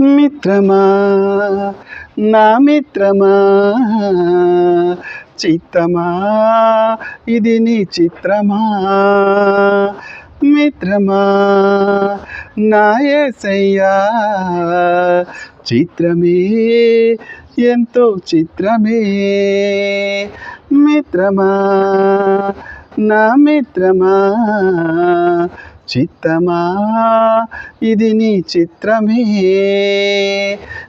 మిత్రమా నా మిత్రమా చిత్తమా ఇది నీ చిత్రమా. మిత్రమా నాయసయ్యా చిత్రమే ఎంతో చిత్రమే. మిత్రమా నా మిత్రమా చిత్తమా? ఇది నీ చిత్రమే.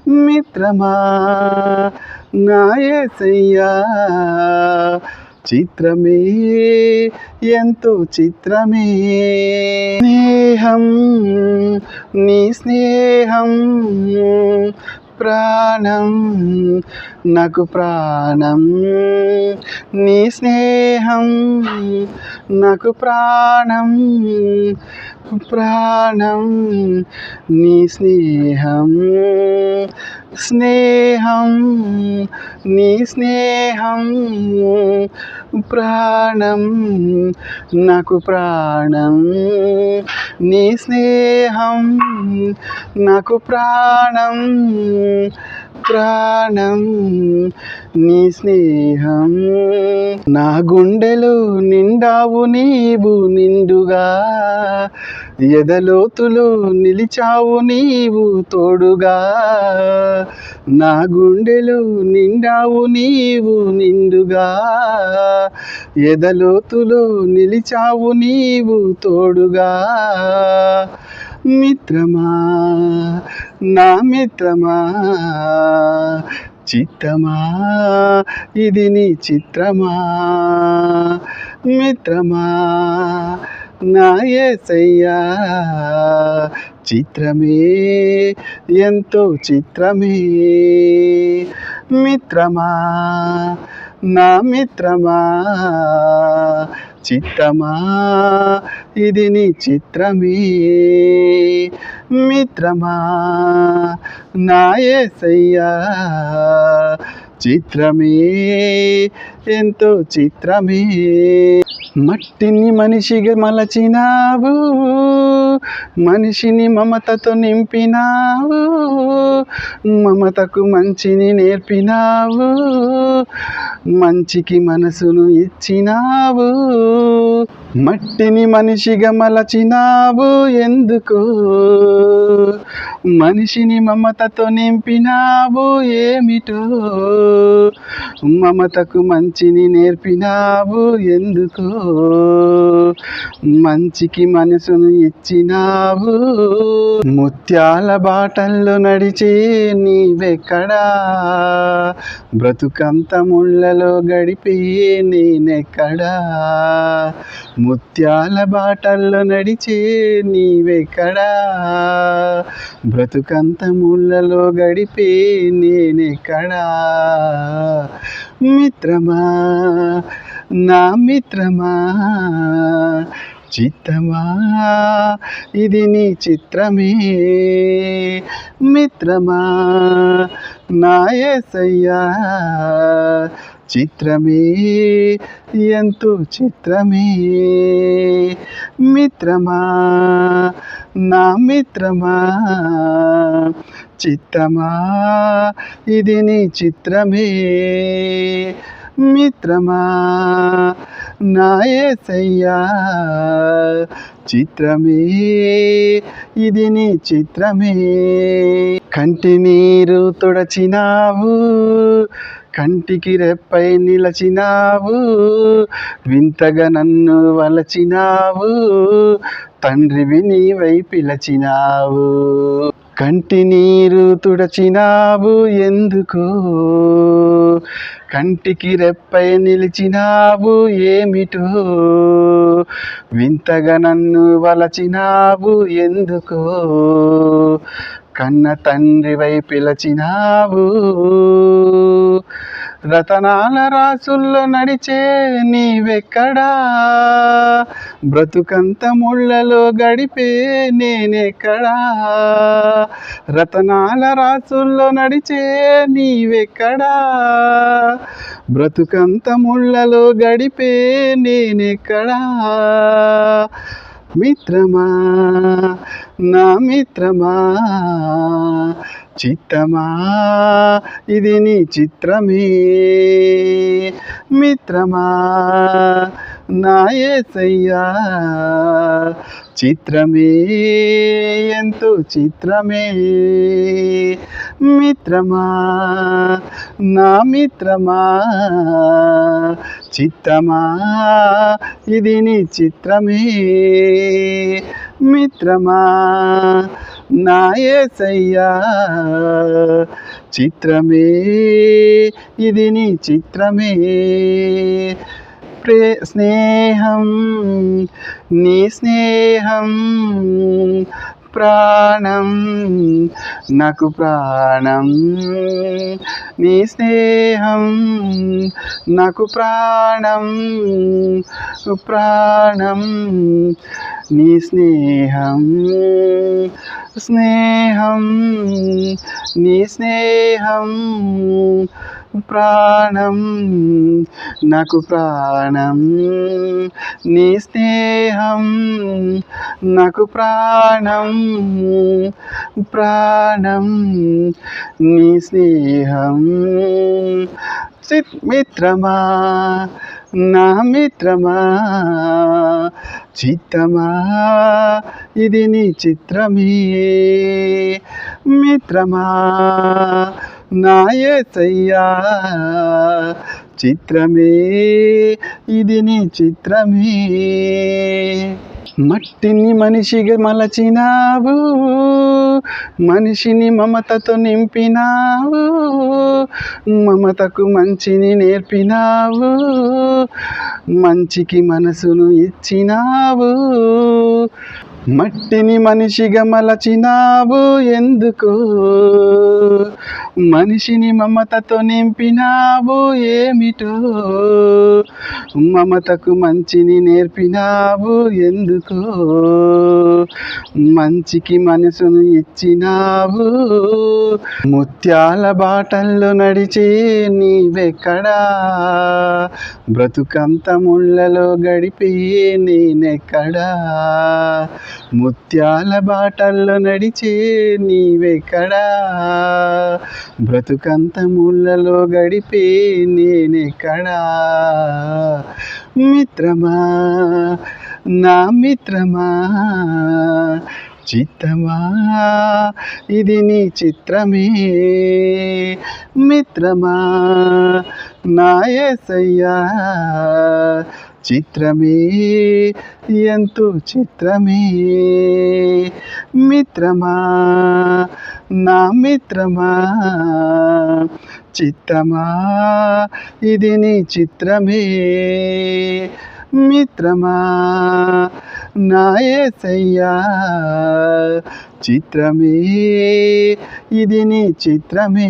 మిత్రమా? నాయసయ్యా. చిత్రమే. ఎంతో చిత్రమే. స్నేహం నీ స్నేహం ప్రాణం నాకు ప్రాణం. నీ స్నేహం నాకు ప్రాణం. ప్రాణం నీ స్నేహం స్నేహం నీ స్నేహం ప్రాణం నాకు ప్రాణం నీ స్నేహం నాకు ప్రాణం ప్రాణం నీ స్నేహం. నా గుండెలు నిండావు నీవు నిండుగా. ఎదలోతులు నిలిచావు నీవు తోడుగా. నా గుండెలు నిండావు నీవు నిండుగా. ఎదలోతులు నిలిచావు నీవు తోడుగా. మిత్రమా నా మిత్రమా చిత్తమా ఇది నీ చిత్రమా. మిత్రమా నా ఏసయ్యా చిత్రమే ఎంతో చిత్రమే. మిత్రమా నా మిత్రమా చిత్తమా? ఇది నీ చిత్రమే. మిత్రమా నాయసయ్యా చిత్రమే. ఎంతో చిత్రమే. మట్టిని మనిషిగా మలచినావు మనిషిని మమతతో నింపినావు మమతకు మంచిని నేర్పినావు మంచికి మనసును ఇచ్చినావు మట్టిని మనిషిగా మలచినావు ఎందుకు మనిషిని మమతతో నింపినావు ఏమిటో? మమతకు మంచిని నేర్పినావు ఎందుకో? మంచికి మనసును ఇచ్చినావు? ముత్యాల బాటల్లో నడిచే నీవెక్కడా? బ్రతుకంత ముళ్ళలో గడిపే నేనెక్కడా? ముత్యాల బాటల్లో నడిచే నీవెక్కడా? బ్రతుకంత ముళ్ళలో గడిపే నేనెక్కడా మిత్రమా నా మిత్రమా చిత్తమా ఇది నీ చిత్రమే. మిత్రమా నాయసయ్యా చిత్రమే ఎంతో చిత్రమే. మిత్రమా నా మిత్రమా చిత్తమా ఇది నీ చిత్రమే. మిత్రమా నాయసయ్యా చిత్రమే. ఇది నీ చిత్రమే. కంటి నీరు తుడచినావు కంటికి రెప్పై నిలచినావు వింతగా నన్ను వలచినావు తండ్రివి నీవై పిలచినావు కంటి నీరు తుడచినావు ఎందుకు? కంటికి రెప్పై నిలిచినావు ఏమిటో? వింతగా నన్ను వలచినావు ఎందుకో? కన్న తండ్రివై పిలచినావు రతనాల రాసుల్లో నడిచే నీవెక్కడా? బ్రతుకంత ముళ్ళలో గడిపే నేనెక్కడా? రతనాల రాసుల్లో నడిచే నీవెక్కడా? బ్రతుకంత ముళ్ళలో గడిపే నేనెక్కడా? మిత్రమా నా మిత్రమా చిత్తమా ఇది నీ చిత్రమే. మిత్రమా నాయసయ్యా చిత్రమే ఎంతో చిత్రమే. మిత్రమా నా మిత్రమా చిత్రమా ఇది నీ చిత్రమే. మిత్రమా నాయసయ్యా చిత్రమే ఇది నీ చిత్రమే. ప్రే స్నేహం నీ స్నేహం ప్రాణం నాకు ప్రాణం. నీ స్నేహం నాకు ప్రాణం ప్రాణం. నీ స్నేహం స్నేహం నీ స్నేహం ప్రాణం నాకు ప్రాణం నీ స్నేహం నాకు ప్రాణం ప్రాణం నీ స్నేహం. చిత్ మిత్రమా నా మిత్రమా చిత్తమా ఇది నీ చిత్రమే. మిత్రమా నాయసయ్యా చిత్రమే ఇది నీ చిత్రమే. మట్టిని మనిషిగా మలచినావు మనిషిని మమతతో నింపినావు మమతకు మంచిని నేర్పినావు మంచికి మనసును ఇచ్చినావు. మట్టిని మనిషిగా మలచినావు ఎందుకు? మనిషిని మమతతో నింపినావు ఏమిటో? మమతకు మంచిని నేర్పినావు ఎందుకో? మంచికి మనసును ఇచ్చినావు? ముత్యాల బాటల్లో నడిచే నీవెక్కడా? బ్రతుకంత ముళ్ళలో గడిపే నేనెక్కడా? ముత్యాల బాటల్లో నడిచే నీవెక్కడా? బ్రతుకంత ముళ్ళలో గడిపే నేనెక్కడా? మిత్రమా నా మిత్రమా చిత్తమా? ఇది నీ చిత్రమే. మిత్రమా నా చిత్రమే ఎంతో చిత్రమే. మిత్రమా నా మిత్రమా చిత్తమా ఇది నీ చిత్రమే. మిత్రమా నాయసయ్యా చిత్రమే ఇది నీ చిత్రమే.